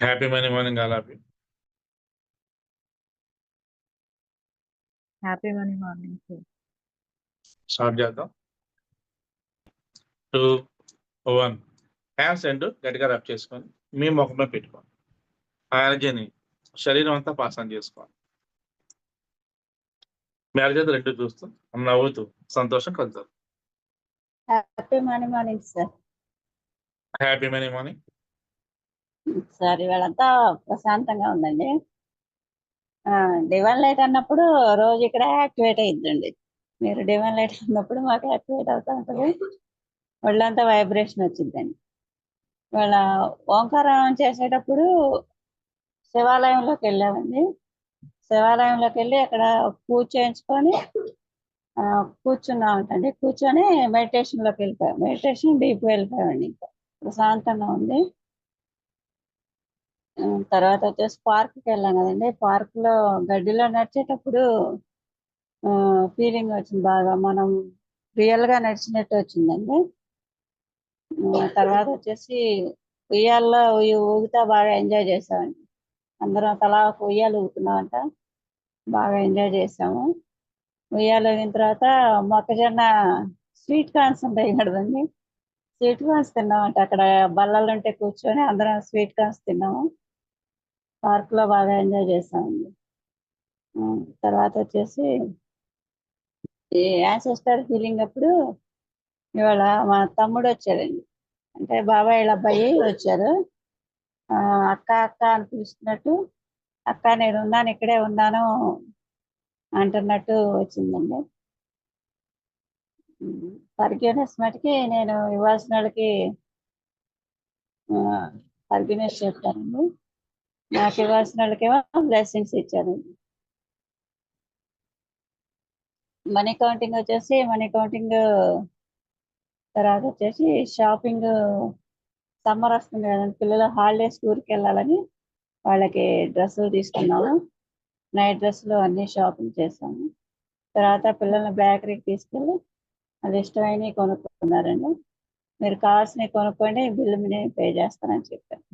Happy money morning you happy money morning sir start చేద్దాం. Two one hands and గట్టిగా rub చేసుకొని మీ ముఖమే పెట్టుకోండి. ఆ ఎనర్జీని శరీరం అంతా పాస్ చేసుకోండి. మీ ఎనర్జీ రెండు చూస్తూ నవ్వుతూ సంతోషం కలుగుతారు happy morning morning sir happy money morning sir ఇవాళంతా ప్రశాంతంగా ఉందండి. డివైన్ లైట్ అన్నప్పుడు రోజు ఇక్కడ యాక్టివేట్ అయ్యిద్దండి మీరు డివైన్ లైట్ అన్నప్పుడు మాకు యాక్టివేట్ అవుతా ఉంటుంది. ఒళ్ళంతా వైబ్రేషన్ వచ్చిందండి ఇవాళ ఓంకారం చేసేటప్పుడు శివాలయంలోకి వెళ్ళామండి. శివాలయంలోకి వెళ్ళి అక్కడ పూజ చేయించుకొని ఆ, కూర్చున్నామంటండి. కూర్చొని మెడిటేషన్లోకి వెళ్ళిపోయాం. మెడిటేషన్ డీప్ వెళ్ళిపోయామండి ఇంకా. ప్రశాంతంగా ఉంది. తర్వాత వచ్చేసి పార్క్కి వెళ్ళాం కదండి. పార్క్లో గడ్డిలో నడిచేటప్పుడు ఫీలింగ్ వచ్చింది బాగా. మనం రియల్గా నడిచినట్టు వచ్చిందండి. తర్వాత వచ్చేసి ఉయ్యాల్లో ఊగుతా బాగా ఎంజాయ్ చేసామండి. అందరం తలా ఒక ఉయ్యాలు ఊగుతున్నామంట. బాగా ఎంజాయ్ చేసాము. ఉయ్యాలు ఊగిన తర్వాత మొక్కజొన్న స్వీట్ కార్న్స్ ఉంటాయి కదండి. స్వీట్ కార్న్స్ తిన్నామంట. అక్కడ బల్లలు ఉంటే కూర్చొని అందరం స్వీట్ కార్న్స్ తిన్నాము. పార్క్లో బాగా ఎంజాయ్ చేసామండి తర్వాత వచ్చేసి ఈ ఫీలింగ్ అప్పుడు ఇవాళ మా తమ్ముడు వచ్చాడండి. అంటే బాబాయ్ వాళ్ళ అబ్బాయి వచ్చారు. ఆ, అక్క అక్క అని పిలుస్తున్నట్టు అక్క నేను ఉన్నాను ఇక్కడే ఉన్నాను అంటున్నట్టు వచ్చిందండి. ఫర్గ్యూనెస్ మటుకి నేను ఇవ్వాల్సిన వాళ్ళకి ఫర్గ్యూనెస్ చెప్తానండి. నాకు ఇవ్వాల్సిన వాళ్ళకేమో బ్లెస్సింగ్స్ ఇచ్చారండి మనీ కౌంటింగ్ వచ్చేసి మనీ కౌంటింగ్ తర్వాత వచ్చేసి షాపింగ్ సమ్మర్ వస్తుంది కదండి పిల్లలు హాలిడేస్ ఊరికి వెళ్ళాలని వాళ్ళకి డ్రెస్సులు తీసుకున్నాము. నైట్ డ్రెస్సులు అన్ని షాపింగ్ చేసాము. తర్వాత పిల్లల్ని బేకరీకి తీసుకెళ్ళి అది ఇష్టమైనవి కొనుక్కున్నారండి. మీరు కావాల్సినవి కొనుక్కోండి బిల్లు నేను పే చేస్తానని చెప్పాను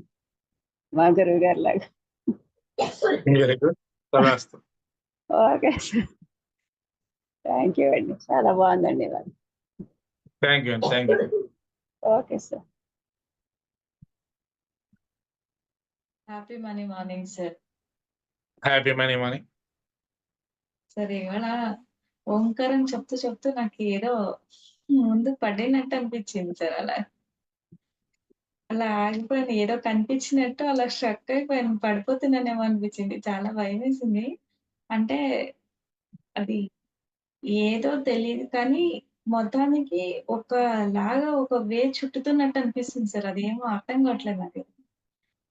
మా గురువు గారు లాగా. Okay sir. థ్యాంక్ యూ అండి. చాలా బాగుందండి ఇవాళ. Thank you thank you okay sir. Happy money morning sir happy money morning sir ఇవాళ ఓంకారం చెప్తూ చెప్తూ నాకు ఏదో ముందు పడినట్టు అనిపించింది సార్ అలా. అలా ఆగిపోయాను. ఏదో కనిపించినట్టు అలా స్ట్రక్ అయిపోయాను. పడిపోతున్నానేమో అనిపించింది. చాలా భయం వేసింది అంటే అది ఏదో తెలియదు కానీ మొత్తానికి ఒక లాగా ఒక వే చుట్టుతున్నట్టు అనిపిస్తుంది సార్. అదేమో అర్థం కావట్లేదు నాకు.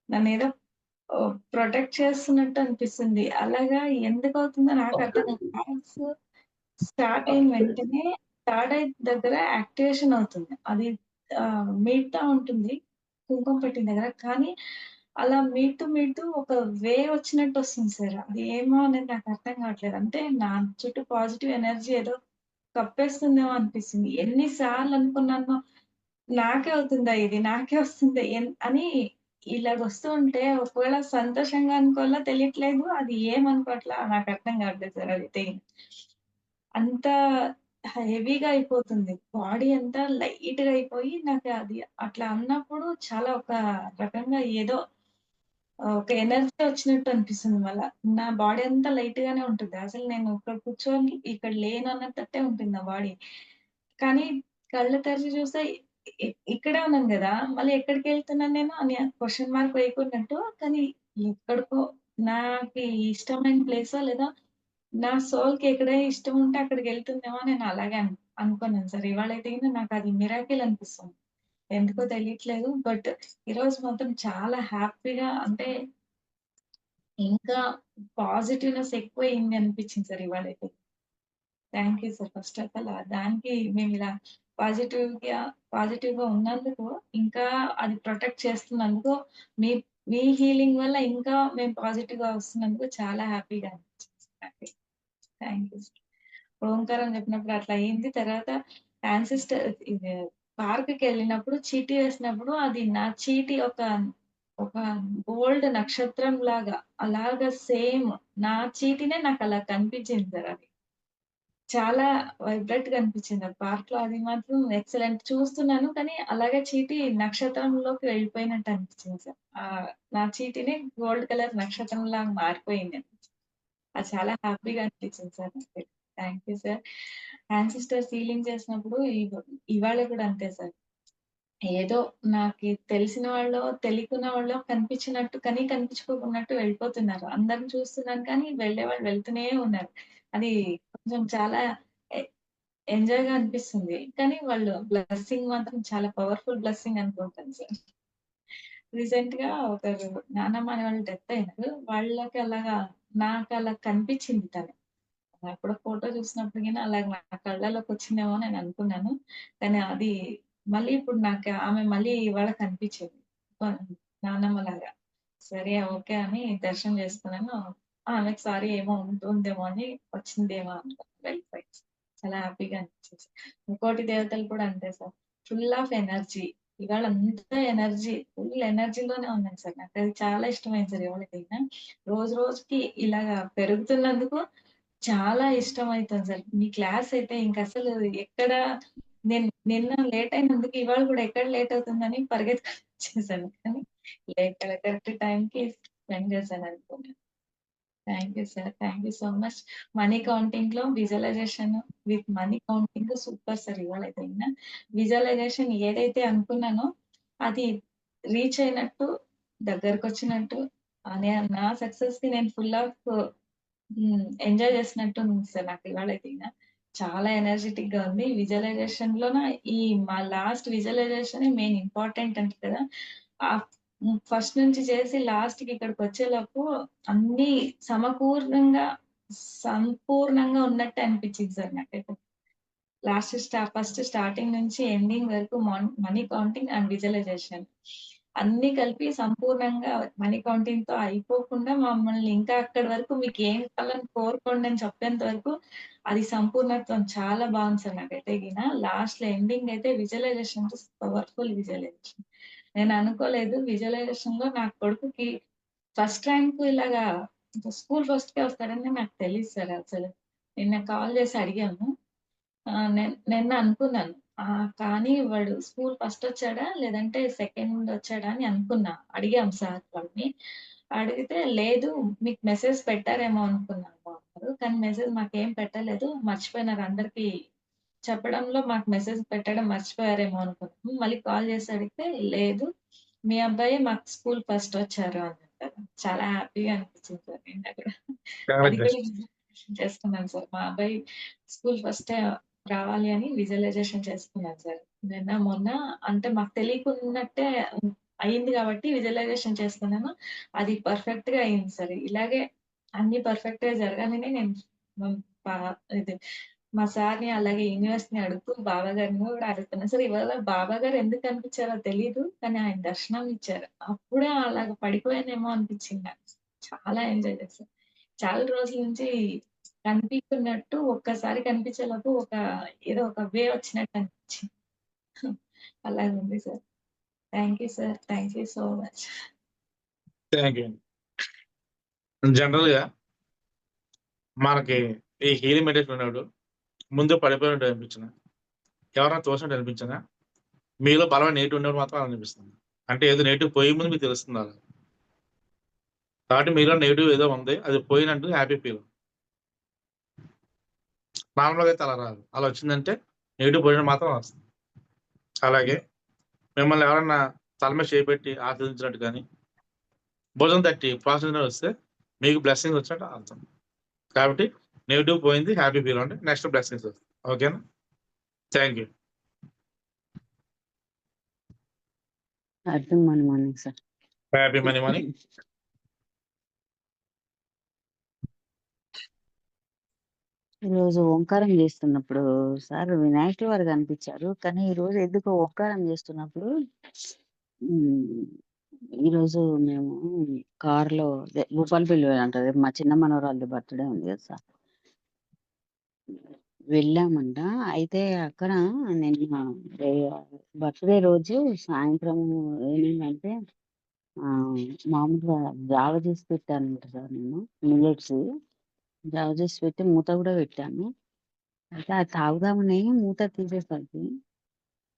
నన్ను ఏదో ప్రొటెక్ట్ చేస్తున్నట్టు అనిపిస్తుంది. అలాగా ఎందుకు అవుతుందో నాకు అర్థం కాదు. స్టార్ట్ అయిన వెంటనే థర్డ్ ఐ దగ్గర యాక్టివేషన్ అవుతుంది. అది మీట్తా ఉంటుంది. కుంకుమ పెట్టిన దగ్గర. కానీ అలా మీటు మీటు ఒక వే వచ్చినట్టు వస్తుంది సార్. అది ఏమో అనేది నాకు అర్థం కావట్లేదు. అంటే నా చుట్టూ పాజిటివ్ ఎనర్జీ ఏదో కప్పేస్తుందేమో అనిపిస్తుంది. ఎన్నిసార్లు అనుకున్నానో నాకే అవుతుందా ఇది? నాకే వస్తుందా? ఎన్- అని ఇలాగ వస్తూ ఉంటే ఒకవేళ సంతోషంగా అనుకోవాలా తెలియట్లేదు. అది ఏమనుకోవట్లా? నాకు అర్థం కావట్లేదు సార్. అది అంత హెవీగా అయిపోతుంది. బాడీ అంతా లైట్గా అయిపోయి నాకు అది అట్లా అన్నప్పుడు చాలా ఒక రకంగా ఏదో ఒక ఎనర్జీ వచ్చినట్టు అనిపిస్తుంది మళ్ళా. నా బాడీ అంతా లైట్ గానే ఉంటుంది. అసలు నేను ఇక్కడ కూర్చొని ఇక్కడ లేను అన్నట్టే ఉంటుంది నా బాడీ. కానీ కళ్ళు తెరిచి చూస్తే ఇక్కడే ఉన్నాను కదా. మళ్ళీ ఎక్కడికి వెళ్తున్నాను నేను అని క్వశ్చన్ మార్క్ వేయకున్నట్టు. కానీ ఎక్కడికో నాకు ఇష్టమైన ప్లేసో లేదా నా సోల్కి ఎక్కడే ఇష్టం ఉంటే అక్కడికి వెళ్తుందేమో నేను అలాగే అనుకున్నాను. సార్ ఇవాళ అయితే నాకు అది మిరాకిల్ అనిపిస్తుంది. ఎందుకో తెలియట్లేదు. బట్ ఈరోజు మాత్రం చాలా హ్యాపీగా అంటే ఇంకా పాజిటివ్నెస్ ఎక్కువైంది అనిపించింది సార్ ఇవాళైతే. అయితే thank you sir first of all. దానికి మేము ఇలా పాజిటివ్గా పాజిటివ్గా ఉన్నందుకు ఇంకా అది ప్రొటెక్ట్ చేస్తున్నందుకు మీ మీ హీలింగ్ వల్ల ఇంకా మేము పాజిటివ్గా వస్తున్నందుకు చాలా హ్యాపీగా అనిపించింది. థ్యాంక్ యూ ఓంకారం చెప్పినప్పుడు అట్లా అయింది తర్వాత యాన్సిస్టర్ పార్క్కి వెళ్ళినప్పుడు చీటీ వేసినప్పుడు అది నా చీటీ ఒక ఒక గోల్డ్ నక్షత్రం లాగా అలాగా సేమ్ నా చీటినే నాకు అలా కనిపించింది సార్ అది. చాలా వైబ్రెంట్‌గా అనిపించింది. పార్క్లో అది మాత్రం ఎక్సలెంట్. చూస్తున్నాను కానీ అలాగే చీటి నక్షత్రంలోకి వెళ్ళిపోయినట్టు అనిపించింది సార్. నా చీటీనే గోల్డ్ కలర్ నక్షత్రం లాగా మారిపోయింది. అది చాలా హ్యాపీగా అనిపించింది sir thank you sir. Ancestor healing చేసినప్పుడు ఇవాళ కూడా అంతే సార్. ఏదో నాకు తెలిసిన వాళ్ళు తెలియకున్న వాళ్ళు కనిపించినట్టు కానీ కనిపించుకోకున్నట్టు వెళ్ళిపోతున్నారు. అందరిని చూస్తున్నాను కానీ వెళ్ళేవాళ్ళు వెళ్తూనే ఉన్నారు. అది కొంచెం చాలా ఎంజాయ్ ఎంజాయ్‌గా అనిపిస్తుంది. కానీ వాళ్ళు బ్లెస్సింగ్ మాత్రం చాలా పవర్‌ఫుల్ బ్లెస్సింగ్ అనుకుంటాను సార్. రీసెంట్గా ఒకరు నానమ్మ అనే వాళ్ళు డెత్ అయినారు వాళ్ళకి అలాగా నాకు అలా కనిపించింది తను. ఎప్పుడో ఫోటో చూసినప్పుడు గిన అలాగ నా కళ్ళలోకి వచ్చిందేమో నేను అనుకున్నాను. కానీ అది మళ్ళీ ఇప్పుడు నాకు ఆమె మళ్ళీ ఇవాళ కనిపించింది. నానమ్మ నానమ్మలాగా. సరే ఓకే అని దర్శనం చేసుకున్నాను. ఆమెకి సారీ ఏమో ఉంటుందేమో అని వచ్చిందేమో అనుకున్నాను వెళ్ళిపోయింది. చాలా హ్యాపీగా అనిపించింది. ఇంకోటి దేవతలు కూడా అంతే సార్. Full of energy. ఇవాళ అంతా ఎనర్జీ ఫుల్ ఎనర్జీలోనే ఉన్నాను సార్. నాకు అది చాలా ఇష్టమైంది సార్ ఎవరికైనా రోజు రోజుకి ఇలాగా పెరుగుతున్నందుకు చాలా ఇష్టం అవుతుంది సార్. మీ క్లాస్ అయితే ఇంకసలు ఎక్కడ నేను నిన్న లేట్ అయినందుకు ఇవాళ కూడా ఎక్కడ లేట్ అవుతుందని పరిగెత్తుకొని వచ్చేసాను. కానీ ఎక్కడ కరెక్ట్ టైంకి స్పెండ్ చేశాను అనుకున్నాను. Thank you sir. Thank you so much. Money కౌంటింగ్లో visualisation with money counting super sir ఇవాళ గిన. విజువలైజేషన్ ఏదైతే అనుకున్నానో అది రీచ్ అయినట్టు, దగ్గరకొచ్చినట్టు అనే నా సక్సెస్కి నేను ఫుల్ ఆఫ్ ఎంజాయ్ చేసినట్టు ఉంది సార్ నాకు ఇవాళ గిన. చాలా ఎనర్జిటిక్‌గా ఉంది. విజువలైజేషన్‌లోన ఈ మా లాస్ట్ విజువలైజేషన్ మెయిన్ ఇంపార్టెంట్ అంటే కదా! ఫస్ట్ నుంచి చేసి లాస్ట్కి ఇక్కడికి వచ్చేలోపు అన్ని సమకూర్ణంగా, సంపూర్ణంగా ఉన్నట్టు అనిపించింది సార్ నాకైతే. లాస్ట్ స్టా ఫస్ట్ స్టార్టింగ్ నుంచి ఎండింగ్ వరకు మనీ కౌంటింగ్ అండ్ విజువలైజేషన్. అన్ని కలిపి సంపూర్ణంగా మనీ కౌంటింగ్తో అయిపోకుండా మమ్మల్ని ఇంకా అక్కడి వరకు మీకు ఏం కావాలని కోరుకోండి అని చెప్పేంత వరకు అది సంపూర్ణత్వం చాలా బాగుంది సార్ నాకైతే గిన. లాస్ట్‌లో ఎండింగ్ అయితే విజువలైజేషన్ పవర్‌ఫుల్ విజువలైజేషన్. నేను అనుకోలేదు విజువలైజేషన్‌లో నా కొడుకుకి ఫస్ట్ ర్యాంక్ ఇలాగా స్కూల్ ఫస్ట్కి వస్తాడని నాకు తెలియదు సార్ అసలు. నిన్న కాల్ చేసి అడిగాము. నిన్న అనుకున్నాను. కానీ వాడు స్కూల్ ఫస్ట్ వచ్చాడా? లేదంటే సెకండ్ వచ్చాడా? అని అనుకున్నా. అడిగాం సార్ వాడిని అడిగితే లేదు మీకు మెసేజ్ పెట్టారేమో అనుకున్నాను కానీ మెసేజ్ మాకేం పెట్టలేదు. మర్చిపోయినారు అందరికి చెప్పడంలో మాకు మెసేజ్ పెట్టడం మర్చిపోయారేమో అనుకున్నాము. మళ్ళీ కాల్ చేసి అడిగితే లేదు మీ అబ్బాయే మాకు స్కూల్ ఫస్ట్ వచ్చారు అని. చాలా హ్యాపీగా అనిపించింది సార్ నిన్న కూడా. చాలా అది కూడా బెస్ట్. విజువలైజేషన్ చేసుకున్నాను సార్. మా అబ్బాయి స్కూల్ ఫస్టే రావాలి అని విజువలైజేషన్ చేసుకున్నాను సార్. నిన్న, మొన్న అంటే మాకు తెలియకున్నట్టే అయింది కాబట్టి విజువలైజేషన్ చేసుకున్నాను. అది పర్ఫెక్ట్‌గా అయింది సార్. ఇలాగే అన్నీ పర్ఫెక్ట్‌గా జరగాలని నేను ఇది మా సార్‌ని అలాగే యూనివర్స్‌ని అడుగుతూ బాబా గారిని కూడా అడుగుతున్నా. సార్ ఇవాళ బాబా గారు ఎందుకు అనిపించారో తెలియదు కానీ ఆయన దర్శనం ఇచ్చారు. అప్పుడే అలాగ పడిపోయానేమో అనిపించింది చాలా ఎంజాయ్ చేశా. చాలా రోజుల నుంచి కనిపిస్తున్నట్టు ఒక్కసారి కనిపించేలోపు ఒక ఏదో ఒక వే వచ్చినట్టు అనిపించింది. అలాగుంది sir. Thank you sir. Thank you so much. Thank you. జనరల్‌గా మనకి ఈ హీలింగ్ మెడిటేషన్ ఉన్నాడు ముందు పడిపోయినట్టు అనిపించినా, ఎవరైనా తోసినట్టు అనిపించినా, మీలో బలమైన నేటివ్ ఉన్నప్పుడు మాత్రం అలా అనిపిస్తుంది. అంటే ఏదో నేటివ్ పోయే ముందు మీకు తెలుస్తుంది అలా. కాబట్టి మీలో నెగిటివ్ ఏదో ఉంది. అది పోయినట్టు హ్యాపీ ఫీల్. నార్మల్‌గా అయితే అలా రాదు. అలా వచ్చిందంటే నెగిటివ్ పోయినట్టు మాత్రం వస్తుంది. అలాగే మిమ్మల్ని ఎవరన్నా తల మీద చేయి కానీ భోజనం గాని, తట్టి ప్రోత్సహించినట్టు వస్తే మీకు బ్లెస్సింగ్ వచ్చినట్టు అర్థం. కాబట్టి నెగెటివ్ పోయింది హ్యాపీ ఫీల్ అవ్వండి. Next blessings. ఓకేనా? Thank you. అర్థం money morning sir. Happy money money. ఈరోజు ఓంకారం చేస్తున్నప్పుడు సార్ వినాయకుల వారు కనిపించారు. కానీ ఈరోజు ఎందుకో ఓంకారం చేస్తున్నప్పుడు. ఈరోజు మేము కార్‌లో భూపాలపల్లి అంట రేపు మా చిన్న మనవరాలిది బర్త్‌డే ఉంది కదా సార్. వెళ్ళామంట. అయితే అక్కడ నిన్న రే బర్త్‌డే రోజు సాయంత్రం ఏమైందంటే ఆహ్, మామూలుగా జావ చేసి పెట్టానంట సార్ నేను మిల్లెట్స్. జావ చేసి పెట్టి మూత గూడా పెట్టాను. అయితే అది తాగుదామని మూత తీసేసరికి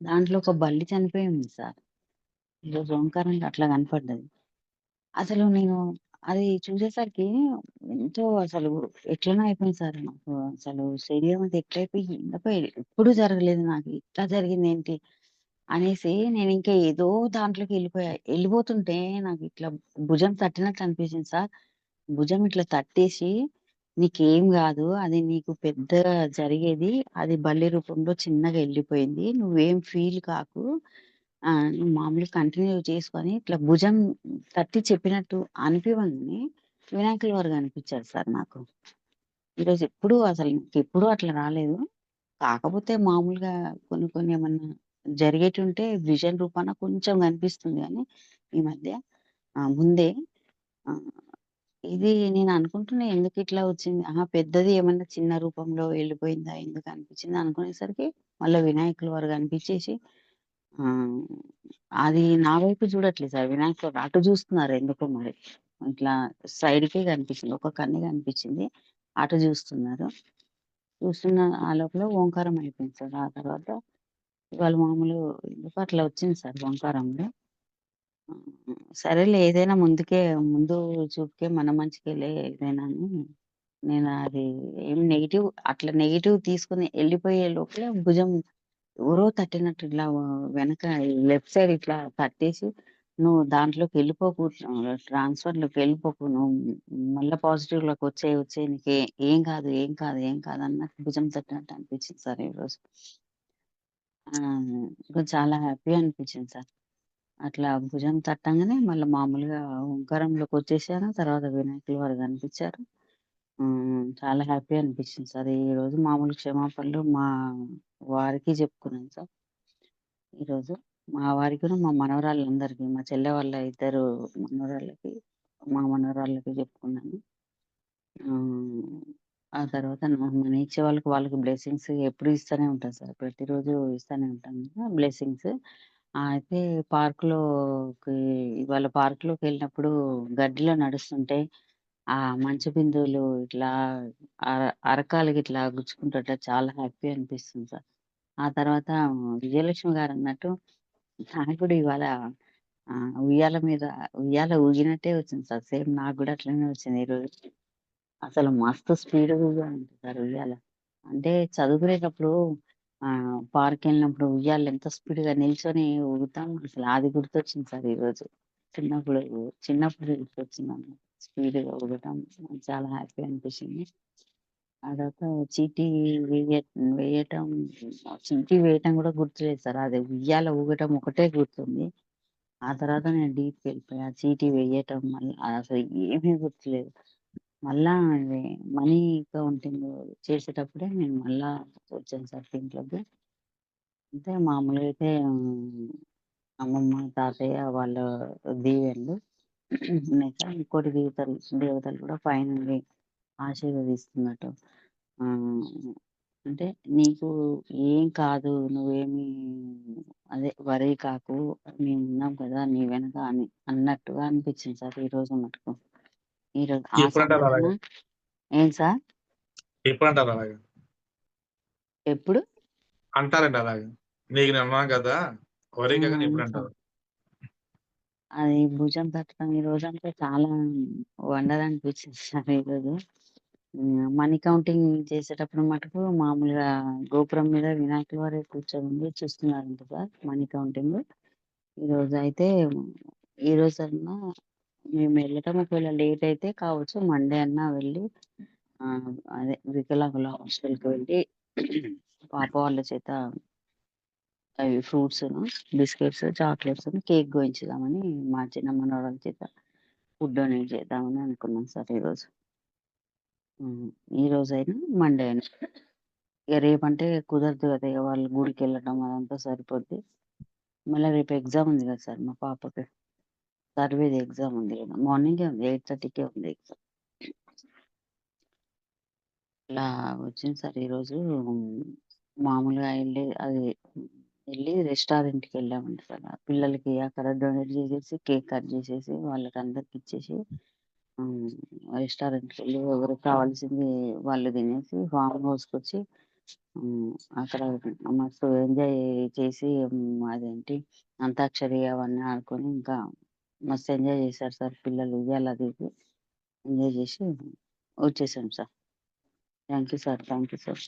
దాంట్లో ఒక బల్లి చనిపోయింది సార్. ఈరోజు ఓంకారంలో అట్లా కనపడ్డది. అసలు నేను అది చూసేసరికి ఎంతో అసలు ఎట్లనో అయిపోయింది సార్ నాకు. అసలు శరీరం అంతా ఎట్లయిపోయి ఎందుకో ఎప్పుడు జరగలేదు నాకు. ఇట్లా జరిగిందేంటి అనేసి నేనింకా ఏదో దాంట్లోకి ఎళ్ళిపోయా. ఎళ్ళిపోతుంటే నాకు ఇట్లా భుజం తట్టినట్టు అనిపించింది సార్. భుజం ఇట్లా తట్టేసి "నీకేం గాదు. అది నీకు పెద్ద జరిగేది. అది బల్లి రూపంలో చిన్నగా ఎళ్ళిపోయింది. నువ్వేం ఫీల్ కాకు. నువ్వు మామూలుగా కంటిన్యూ చేసుకొని ఇట్లా భుజం తట్టి చెప్పినట్టు అనిపివంగానే వినాయకుల వారు అనిపించారు సార్ నాకు. ఈరోజు ఎప్పుడూ అసలు ఎప్పుడు అట్లా రాలేదు. కాకపోతే మామూలుగా కొన్ని కొన్ని ఏమన్నా జరిగేటుంటే విజన్ రూపాన కొంచెం కనిపిస్తుంది గానీ ఈ మధ్య ముందే ఆహ్, ఇది నేను అనుకుంటున్నా ఎందుకిట్లా వచ్చింది? ఆహా! పెద్దది ఏమన్నా చిన్న రూపంలో వెళ్ళిపోయిందా? ఎందుకు అనిపించింది అనుకునేసరికి మళ్ళా వినాయకుల వారు కనిపించేసి ఆ అది నా వైపు చూడట్లేదు సార్ వినాయక అటు చూస్తున్నారు ఎందుకో మరి. ఇట్లా సైడ్‌కే కనిపించింది. ఒక కన్నే కనిపించింది. అటు చూస్తున్నారు. చూస్తున్న ఆ లోపల ఓంకారం అయిపోయింది సార్. ఆ తర్వాత వాళ్ళు మామూలు ఎందుకో అట్లా వచ్చింది సార్ ఓంకారంలో. సరేలే ఏదైనా ముందుకే ముందు చూపుకే మన మంచికేలే ఏదైనా అని నేను అది ఏం నెగెటివ్ అట్లా నెగెటివ్ తీసుకొని ఎళ్ళిపోయే లోపలే భుజం ఎవరో తట్టినట్టు ఇట్లా వెనక లెఫ్ట్ సైడ్ ఇట్లా తట్టేసి "నువ్వు దాంట్లోకి వెళ్ళిపోకు ట్రాన్స్‌ఫర్‌లోకి వెళ్ళిపోకు నువ్వు మళ్ళీ పాజిటివ్‌లోకి వచ్చేయి వచ్చే నీకే ఏం కాదు, ఏం కాదు, ఏం కాదు" అన్నట్టు భుజం తట్టినట్టు అనిపించింది సార్ ఈరోజు. చాలా హ్యాపీగా అనిపించింది సార్. అట్లా భుజం తట్టంగానే మళ్ళీ మామూలుగా ఓంకారంలోకొచ్చేసాను. తర్వాత వినాయకుల వారు కనిపించారు. చాలా హ్యాపీ అనిపించింది సార్. ఈరోజు మామూలు క్షమాపణలు మా వారికి చెప్పుకున్నాను సార్. ఈరోజు మా వారికిను, మా మనవరాళ్ళందరికీ మా చెల్లె వాళ్ళ ఇద్దరు మనవరాళ్ళకి, మా మనవరాళ్ళకి చెప్పుకున్నాను. ఆ తర్వాత నేను ఇచ్చే వాళ్ళకి వాళ్ళకి బ్లెస్సింగ్స్ ఎప్పుడు ఇస్తూనే ఉంటాను సార్. ప్రతిరోజు ఇస్తూనే ఉంటాను కదా! బ్లెస్సింగ్స్. అయితే పార్కులోకి ఇవాళ పార్క్‌లోకెళ్ళినప్పుడు గడ్డిలో నడుస్తుంటే ఆ మంచు బిందువులు ఇట్లా అర అరకాలికి ఇట్లా గుచ్చుకుంటుంటే చాలా హ్యాపీ అనిపిస్తుంది సార్. ఆ తర్వాత విజయలక్ష్మి గారన్నట్టు నాకు కూడా ఇవాళ ఉయ్యాల మీద ఉయ్యాల ఊగినట్టే వచ్చింది సార్. సేమ్ నాకు కూడా అట్లనే వచ్చింది ఈరోజు. అసలు మస్తు స్పీడ్‌గా ఊగానంట సార్ ఉయ్యాల. అంటే చదువుకునేటప్పుడు పార్క్ వెళ్ళినప్పుడు ఉయ్యాలు ఎంత స్పీడ్‌గా నిల్చొని ఊగుతాం. అసలు అది గుర్తొచ్చింది సార్ ఈరోజు. చిన్నప్పుడు చిన్నప్పుడు గుర్తొచ్చిందన్నమాట. స్పీడ్‌గా ఊగటం చాలా హ్యాపీ అనిపించింది. ఆ తర్వాత చీటీ వేయ వేయటం చీటీ వేయటం కూడా గుర్తులేదు సార్. అది ఉయ్యాల ఊగటం ఒకటే గుర్తుంది. ఆ తర్వాత నేను డీప్‌కెళ్ళిపోయా. చీటీ వేయటం మళ్ళీ అసలు ఏమీ గుర్తులేదు. మళ్ళా అది మనీ కౌంటింగ్ చేసేటప్పుడే నేను మళ్ళా వచ్చాను సార్ దీంట్లోకి. అంటే మామూలుగా అయితే అమ్మమ్మ, తాతయ్య వాళ్ళ దీవెళ్ళు ఉన్నాయి సార్. ఇంకోటి దేవతలు దేవతలు కూడా పైన ఆశీర్వదిస్తున్నట్టు. అంటే "నీకు ఏం కాదు. నువ్వేమి అదే వరీ కాకు. మేమున్నాం కదా! నీ వెనక" అని అన్నట్టుగా అనిపించింది సార్ మటుకు. ఈరోజు ఆ ఎప్పుడంటారు సంఘటన అలాగా? ఏం సార్? ఎప్పుడంటారు అలాగా? ఎప్పుడు? అంటారండి అలాగా. "నీకు కదా! వరీ ఆ! కాకని" అవును ఎప్పుడంటారు? సార్. అది భుజం తట్టడం ఈ రోజంతా చాలా వండర్ అనిపించింది సార్ ఈరోజు. మనీ కౌంటింగ్ చేసేటప్పుడు మటుకు మామూలుగా గోపురం మీద వినాయకుల వారే కూర్చొని చూస్తున్నారంట సార్ మనీ కౌంటింగ్. ఈరోజు అయితే ఈ రోజు అన్న మేము వెళ్ళటం ఒకవేళ లేట్ అయితే కావచ్చు మండే అన్న వెళ్ళి అదే వికలాంగుల హాస్టల్‌కి వెళ్ళి పాప వాళ్ళ చేత అవి ఫ్రూట్స్ బిస్కెట్స్, చాక్లెట్స్ కేక్ గోయించుదామని మా చిన్న మనవరాలు చేత ఫుడ్ డొనేట్ చేద్దామని అనుకున్నాం సార్ ఈరోజు. హ్మ్. రోజైనా మండే అయినా. ఇగ రేపంటే కుదరదు కదా! ఇగ వాళ్ళు గుడికెళ్ళటం అదంతా సరిపోద్ది. మళ్ళా రేపు ఎగ్జామ్ ఉంది కదా సార్ మా పాపకి. సర్వేది ఎగ్జామ్ ఉంది కదా! మార్నింగే ఉంది 8:30కే ఉంది ఎగ్జామ్. ఇలా వచ్చింది సార్ ఈరోజు మామూలుగా ఎళ్ళి అది వెళ్ళి రెస్టారెంట్కి వెళ్ళామండి సార్ పిల్లలకి అక్కడ డొనేట్ చేసేసి కేక్ కట్ చేసేసి వాళ్ళకి అందరికి ఇచ్చేసి రెస్టారెంట్కి వెళ్ళి ఎవరికి కావాల్సింది వాళ్ళు తినేసి ఫామ్ హౌస్కి వచ్చి అక్కడ మస్తు ఎంజాయ్ చేసి అదేంటి అంతాక్షరి అవన్నీ ఆడుకొని ఇంకా మస్తు ఎంజాయ్ చేశారు సార్ పిల్లలు. ఉయ్యాల అది ఇది. ఎంజాయ్ చేసి వచ్చేసాం sir. Thank you sir. Thank you sir.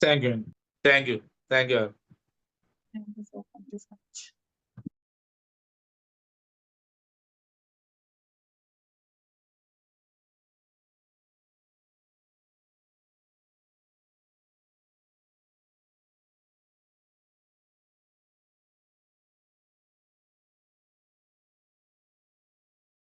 Thank you అండి. Thank you. Thank you. Thank you sir. Thank you so much.